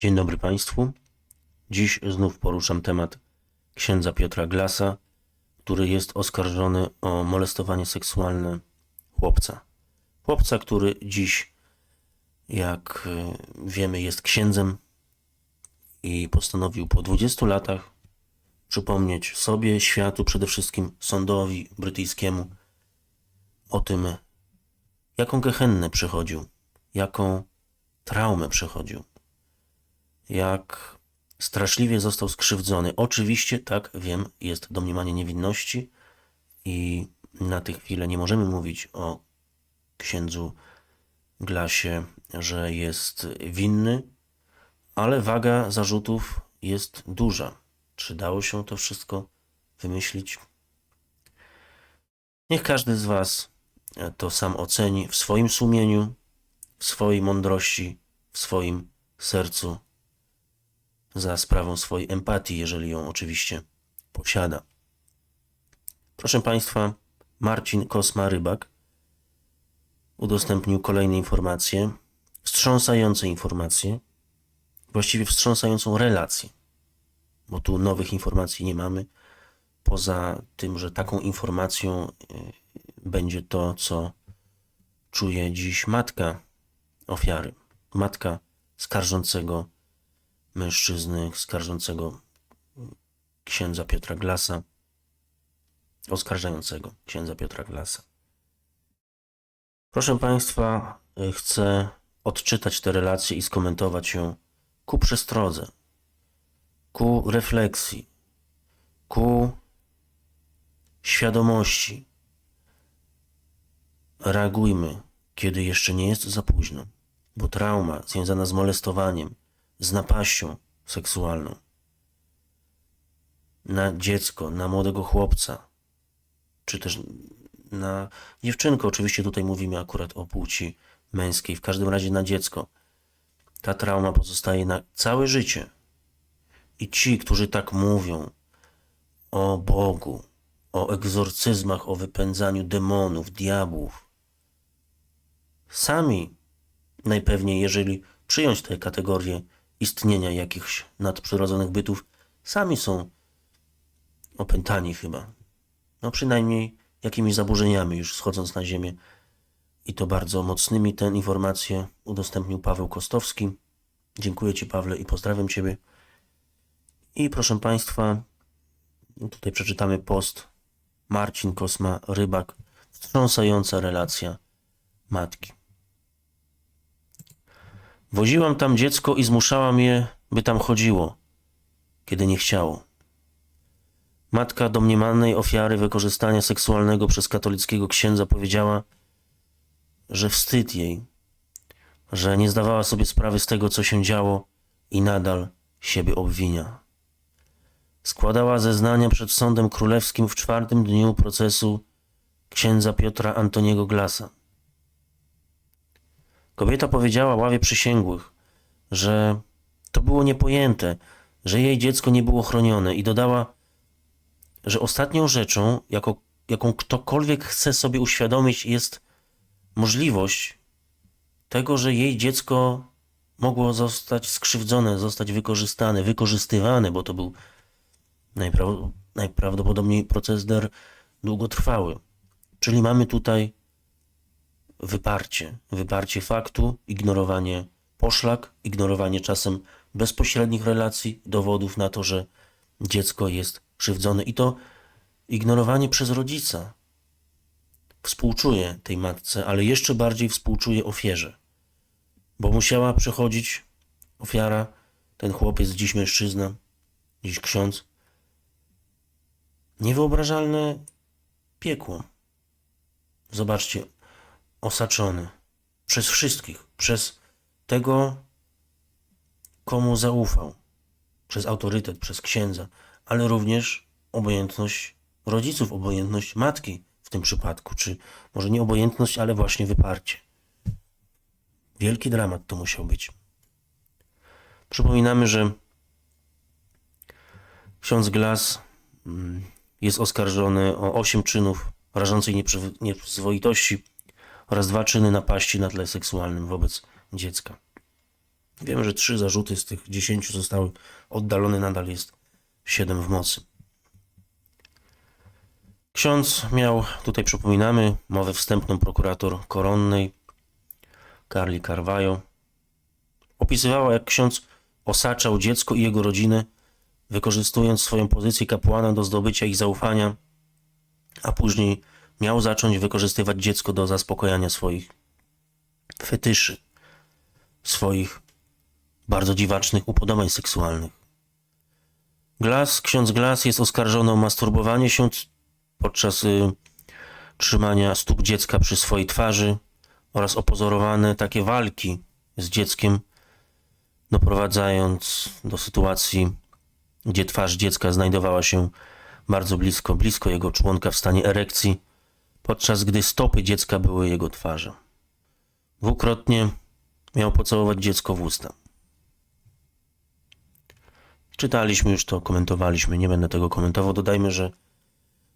Dzień dobry Państwu. Dziś znów poruszam temat księdza Piotra Glasa, który jest oskarżony o molestowanie seksualne chłopca. Chłopca, który dziś, jak y, wiemy, jest księdzem i postanowił po 20 latach przypomnieć sobie, światu, przede wszystkim sądowi brytyjskiemu o tym, jaką gehennę przechodził, jaką traumę przechodził jak straszliwie został skrzywdzony. Oczywiście, tak, wiem, jest domniemanie niewinności i na tę chwilę nie możemy mówić o księdzu Glasie, że jest winny, ale waga zarzutów jest duża. Czy dało się to wszystko wymyślić? Niech każdy z Was to sam oceni w swoim sumieniu, w swojej mądrości, w swoim sercu za sprawą swojej empatii, jeżeli ją oczywiście posiada. Proszę Państwa, Marcin Kosma-Rybak udostępnił kolejne informacje, wstrząsające informacje, właściwie wstrząsającą relację, bo tu nowych informacji nie mamy, poza tym, że taką informacją y, będzie to, co czuje dziś matka ofiary, matka skarżącego mężczyzny skarżącego księdza Piotra Glasa, oskarżającego księdza Piotra Glasa. Proszę Państwa, y, chcę odczytać te relacje i skomentować ją ku przestrodze, ku refleksji, ku świadomości. Reagujmy, kiedy jeszcze nie jest za późno, bo trauma związana z molestowaniem, z napaścią seksualną na dziecko, na młodego chłopca, czy też na dziewczynkę. Oczywiście tutaj mówimy akurat o płci męskiej, w każdym razie na dziecko. Ta trauma pozostaje na całe życie. I ci, którzy tak mówią o Bogu, o egzorcyzmach, o wypędzaniu demonów, diabłów, sami najpewniej, jeżeli przyjąć tę kategorię istnienia jakichś nadprzyrodzonych bytów, sami są opętani chyba. No przynajmniej jakimiś zaburzeniami już schodząc na ziemię. I to bardzo mocnymi tę informację udostępnił Paweł Kostowski. Dziękuję Ci Pawle i pozdrawiam Ciebie. I proszę Państwa, tutaj przeczytamy post Marcin Kosma Rybak. Wstrząsająca relacja matki. Woziłam tam dziecko i zmuszałam je, by tam chodziło, kiedy nie chciało. Matka domniemanej ofiary wykorzystania seksualnego przez katolickiego księdza powiedziała, że wstyd jej, że nie zdawała sobie sprawy z tego, co się działo i nadal siebie obwinia. Składała zeznania przed sądem królewskim w czwartym dniu procesu księdza Piotra Antoniego Glasa. Kobieta powiedziała ławie przysięgłych, że to było niepojęte, że jej dziecko nie było chronione i dodała, że ostatnią rzeczą, jako, jaką ktokolwiek chce sobie uświadomić, jest możliwość tego, że jej dziecko mogło zostać skrzywdzone, zostać wykorzystane, wykorzystywane, bo to był najpraw- najprawdopodobniej proceder długotrwały. Czyli mamy tutaj wyparcie, wyparcie faktu, ignorowanie poszlak, ignorowanie czasem bezpośrednich relacji, dowodów na to, że dziecko jest krzywdzone i to ignorowanie przez rodzica. Współczuję tej matce, ale jeszcze bardziej współczuję ofierze, bo musiała przechodzić ofiara, ten chłopiec, dziś mężczyzna, dziś ksiądz, niewyobrażalne piekło. Zobaczcie, osaczony przez wszystkich, przez tego, komu zaufał, przez autorytet, przez księdza, ale również obojętność rodziców, obojętność matki w tym przypadku, czy może nie obojętność, ale właśnie wyparcie. Wielki dramat to musiał być. Przypominamy, że ksiądz Glas mm, jest oskarżony o osiem czynów rażącej nieprzyzwo- nieprzyzwoitości oraz dwa czyny napaści na tle seksualnym wobec dziecka. Wiemy, że trzy zarzuty z tych dziesięciu zostały oddalone, nadal jest siedem w mocy. Ksiądz miał, tutaj przypominamy, mowę wstępną prokurator koronnej, Carli Carvajo. Opisywała, jak ksiądz osaczał dziecko i jego rodzinę, wykorzystując swoją pozycję kapłana do zdobycia ich zaufania, a później miał zacząć wykorzystywać dziecko do zaspokojania swoich fetyszy, swoich bardzo dziwacznych upodobań seksualnych. Glass, ksiądz Glass jest oskarżony o masturbowanie się podczas y, trzymania stóp dziecka przy swojej twarzy oraz opozorowane takie walki z dzieckiem, doprowadzając do sytuacji, gdzie twarz dziecka znajdowała się bardzo blisko, blisko jego członka w stanie erekcji, podczas gdy stopy dziecka były jego twarzą. Dwukrotnie miał pocałować dziecko w usta. Czytaliśmy już to, komentowaliśmy, nie będę tego komentował. Dodajmy, że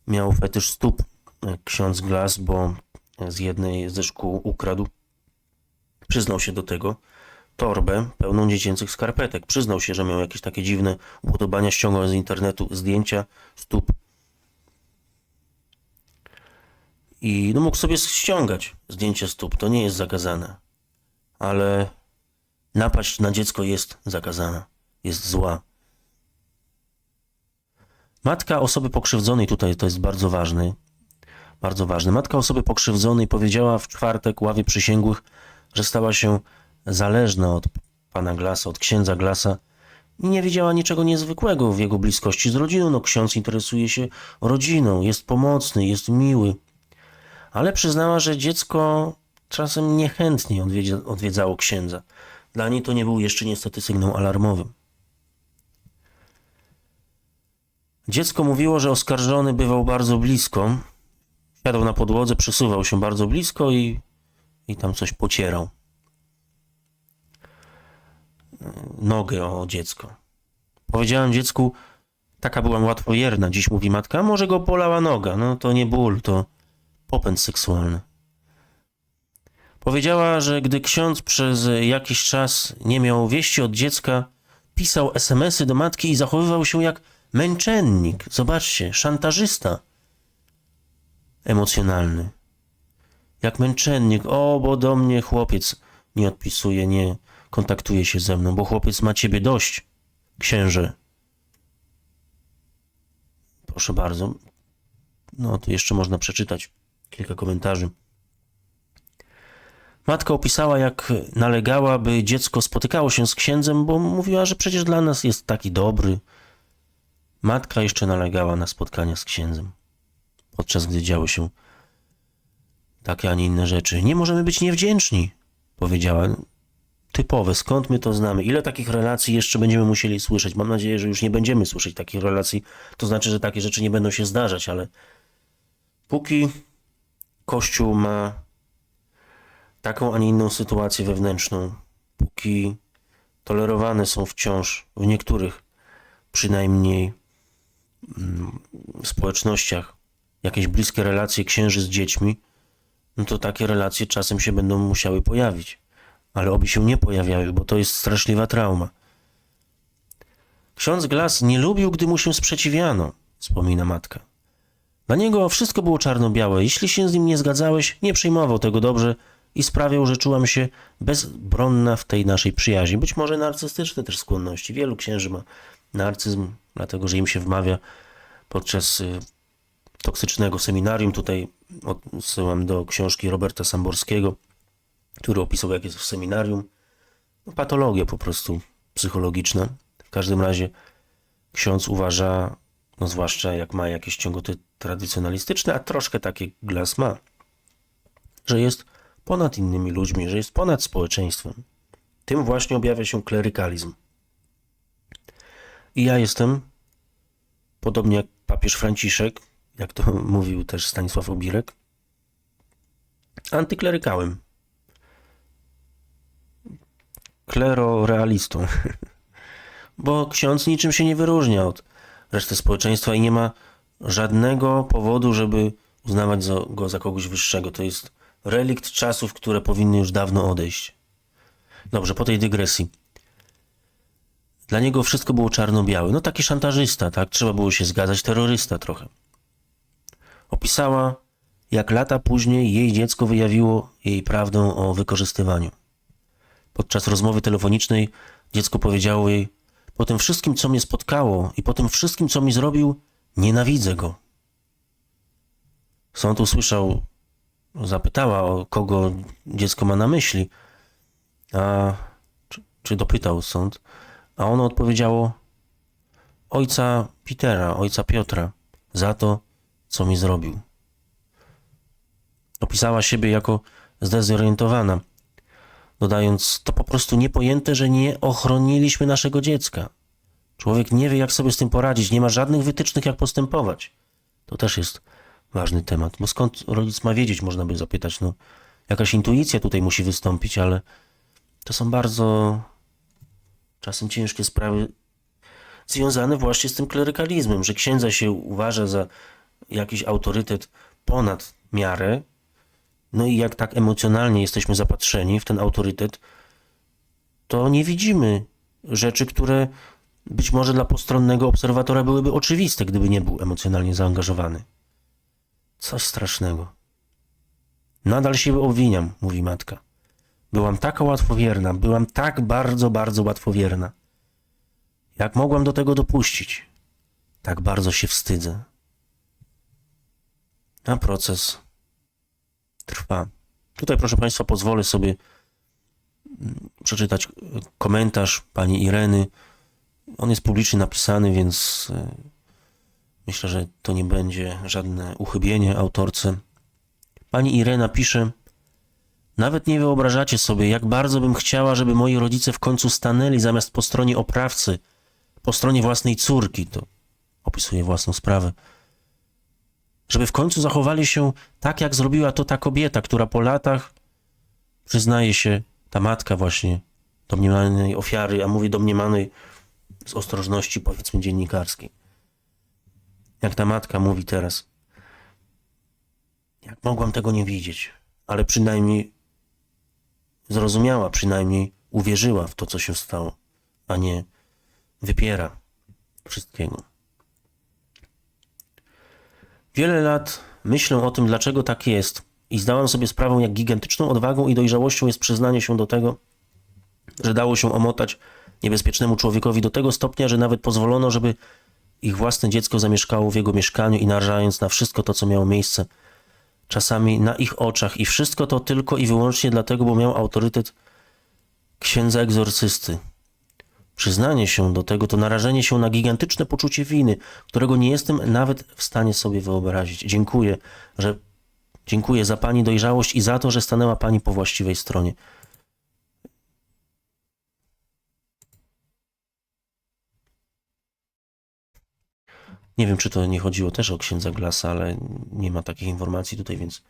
miał fetysz stóp e, ksiądz Glass, bo z jednej ze szkół ukradł, przyznał się do tego, torbę pełną dziecięcych skarpetek. Przyznał się, że miał jakieś takie dziwne upodobania, ściągał z internetu zdjęcia stóp i no mógł sobie ściągać zdjęcie stóp, to nie jest zakazane, ale napaść na dziecko jest zakazana, jest zła. Matka osoby pokrzywdzonej, tutaj to jest bardzo ważny, bardzo ważne. Matka osoby pokrzywdzonej powiedziała w czwartek ławie przysięgłych, że stała się zależna od pana Glasa, od księdza Glasa i nie widziała niczego niezwykłego w jego bliskości z rodziną. No, ksiądz interesuje się rodziną, jest pomocny, jest miły, ale przyznała, że dziecko czasem niechętnie odwiedza, odwiedzało księdza. Dla niej to nie był jeszcze niestety sygnał alarmowym. Dziecko mówiło, że oskarżony bywał bardzo blisko. Siadał na podłodze, przesuwał się bardzo blisko i, i tam coś pocierał. Nogę o dziecko. Powiedziałem dziecku, taka byłam łatwowierna, dziś mówi matka, może go bolała noga. No to nie ból, to popęd seksualny. Powiedziała, że gdy ksiądz przez jakiś czas nie miał wieści od dziecka, pisał SMSy do matki i zachowywał się jak męczennik. Zobaczcie, szantażysta emocjonalny. Jak męczennik. O, bo do mnie chłopiec nie odpisuje, nie kontaktuje się ze mną, bo chłopiec ma ciebie dość, księże. Proszę bardzo. No, to jeszcze można przeczytać kilka komentarzy. Matka opisała, jak nalegała, by dziecko spotykało się z księdzem, bo mówiła, że przecież dla nas jest taki dobry. Matka jeszcze nalegała na spotkania z księdzem, podczas gdy działy się takie, a nie inne rzeczy. Nie możemy być niewdzięczni, powiedziała. Typowe, skąd my to znamy? Ile takich relacji jeszcze będziemy musieli słyszeć? Mam nadzieję, że już nie będziemy słyszeć takich relacji. To znaczy, że takie rzeczy nie będą się zdarzać, ale póki Kościół ma taką, a nie inną sytuację wewnętrzną, póki tolerowane są wciąż w niektórych przynajmniej mm, społecznościach jakieś bliskie relacje księży z dziećmi, no to takie relacje czasem się będą musiały pojawić. Ale oby się nie pojawiały, bo to jest straszliwa trauma. Ksiądz Glas nie lubił, gdy mu się sprzeciwiano, wspomina matka. Dla niego wszystko było czarno-białe. Jeśli się z nim nie zgadzałeś, nie przyjmował tego dobrze i sprawiał, że czułam się bezbronna w tej naszej przyjaźni. Być może narcystyczne też skłonności. Wielu księży ma narcyzm, dlatego że im się wmawia podczas y, toksycznego seminarium. Tutaj odsyłam do książki Roberta Samborskiego, który opisał, jak jest w seminarium. No, patologia po prostu psychologiczna. W każdym razie ksiądz uważa, no zwłaszcza jak ma jakieś ciągoty tradycjonalistyczne, a troszkę takie Glass ma, że jest ponad innymi ludźmi, że jest ponad społeczeństwem. Tym właśnie objawia się klerykalizm. I ja jestem, podobnie jak papież Franciszek, jak to mówił też Stanisław Obirek, antyklerykałem. Klerorealistą. Bo ksiądz niczym się nie wyróżnia od reszty społeczeństwa i nie ma żadnego powodu, żeby uznawać go za kogoś wyższego. To jest relikt czasów, które powinny już dawno odejść. Dobrze, po tej dygresji. Dla niego wszystko było czarno-białe. No taki szantażysta, tak? Trzeba było się zgadzać, terrorysta trochę. Opisała, jak lata później jej dziecko wyjawiło jej prawdę o wykorzystywaniu. Podczas rozmowy telefonicznej dziecko powiedziało jej: Po tym wszystkim, co mnie spotkało i po tym wszystkim, co mi zrobił, nienawidzę go. Sąd usłyszał, zapytała, o kogo dziecko ma na myśli, a czy, czy dopytał sąd, a ono odpowiedziało: Ojca Petera, ojca Piotra, za to, co mi zrobił. Opisała siebie jako zdezorientowana, dodając: To po prostu niepojęte, że nie ochroniliśmy naszego dziecka. Człowiek nie wie, jak sobie z tym poradzić, nie ma żadnych wytycznych, jak postępować. To też jest ważny temat, bo skąd rodzic ma wiedzieć, można by zapytać. No, jakaś intuicja tutaj musi wystąpić, ale to są bardzo czasem ciężkie sprawy związane właśnie z tym klerykalizmem, że księdza się uważa za jakiś autorytet ponad miarę, no i jak tak emocjonalnie jesteśmy zapatrzeni w ten autorytet, to nie widzimy rzeczy, które być może dla postronnego obserwatora byłyby oczywiste, gdyby nie był emocjonalnie zaangażowany. Coś strasznego. Nadal się obwiniam, mówi matka. Byłam taka łatwowierna, byłam tak bardzo, bardzo łatwowierna. Jak mogłam do tego dopuścić? Tak bardzo się wstydzę. A proces trwa. Tutaj, proszę Państwa, pozwolę sobie mm, przeczytać e, komentarz pani Ireny. On jest publicznie napisany, więc e, myślę, że to nie będzie żadne uchybienie autorce. Pani Irena pisze: Nawet nie wyobrażacie sobie, jak bardzo bym chciała, żeby moi rodzice w końcu stanęli zamiast po stronie oprawcy, po stronie własnej córki. To opisuje własną sprawę żeby w końcu zachowali się tak, jak zrobiła to ta kobieta, która po latach przyznaje się, ta matka właśnie domniemanej ofiary, a mówi domniemanej z ostrożności, powiedzmy, dziennikarskiej. Jak ta matka mówi teraz, jak mogłam tego nie widzieć, ale przynajmniej zrozumiała, przynajmniej uwierzyła w to, co się stało, a nie wypiera wszystkiego. Wiele lat myślę o tym, dlaczego tak jest, i zdałam sobie sprawę, jak gigantyczną odwagą i dojrzałością jest przyznanie się do tego, że dało się omotać niebezpiecznemu człowiekowi do tego stopnia, że nawet pozwolono, żeby ich własne dziecko zamieszkało w jego mieszkaniu i narażając na wszystko to, co miało miejsce, czasami na ich oczach, i wszystko to tylko i wyłącznie dlatego, bo miał autorytet księdza egzorcysty, Przyznanie się do tego to narażenie się na gigantyczne poczucie winy, którego nie jestem nawet w stanie sobie wyobrazić. Dziękuję, że dziękuję za Pani dojrzałość i za to, że stanęła Pani po właściwej stronie. Nie wiem, czy to nie chodziło też o księdza Glasa, ale nie ma takich informacji tutaj, więc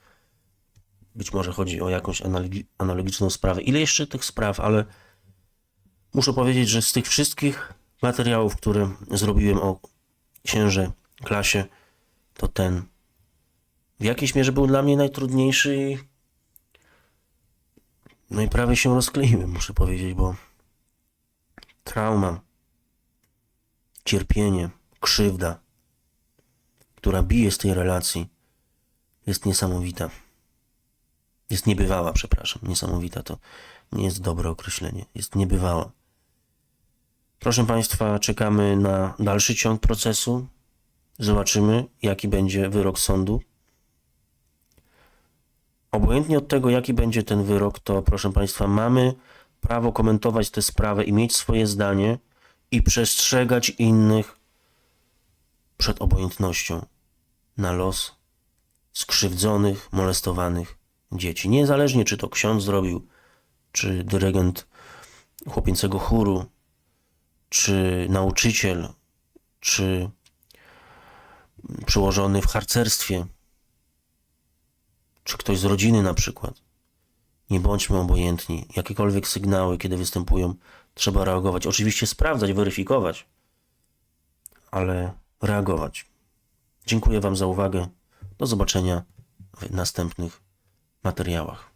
być może chodzi o jakąś analogi analogiczną sprawę. Ile jeszcze tych spraw, ale Muszę powiedzieć, że z tych wszystkich materiałów, które zrobiłem o księże klasie, to ten w jakiejś mierze był dla mnie najtrudniejszy i no i prawie się rozkleiłem, muszę powiedzieć, bo trauma, cierpienie, krzywda, która bije z tej relacji, jest niesamowita. Jest niebywała, przepraszam. Niesamowita to nie jest dobre określenie. Jest niebywała. Proszę Państwa, czekamy na dalszy ciąg procesu. Zobaczymy, jaki będzie wyrok sądu. Obojętnie od tego, jaki będzie ten wyrok, to proszę Państwa, mamy prawo komentować tę sprawę i mieć swoje zdanie i przestrzegać innych przed obojętnością na los skrzywdzonych, molestowanych dzieci. Niezależnie, czy to ksiądz zrobił, czy dyrygent chłopięcego chóru, czy nauczyciel, czy przełożony w harcerstwie, czy ktoś z rodziny na przykład. Nie bądźmy obojętni. Jakiekolwiek sygnały, kiedy występują, trzeba reagować. Oczywiście sprawdzać, weryfikować, ale reagować. Dziękuję Wam za uwagę. Do zobaczenia w następnych materiałach.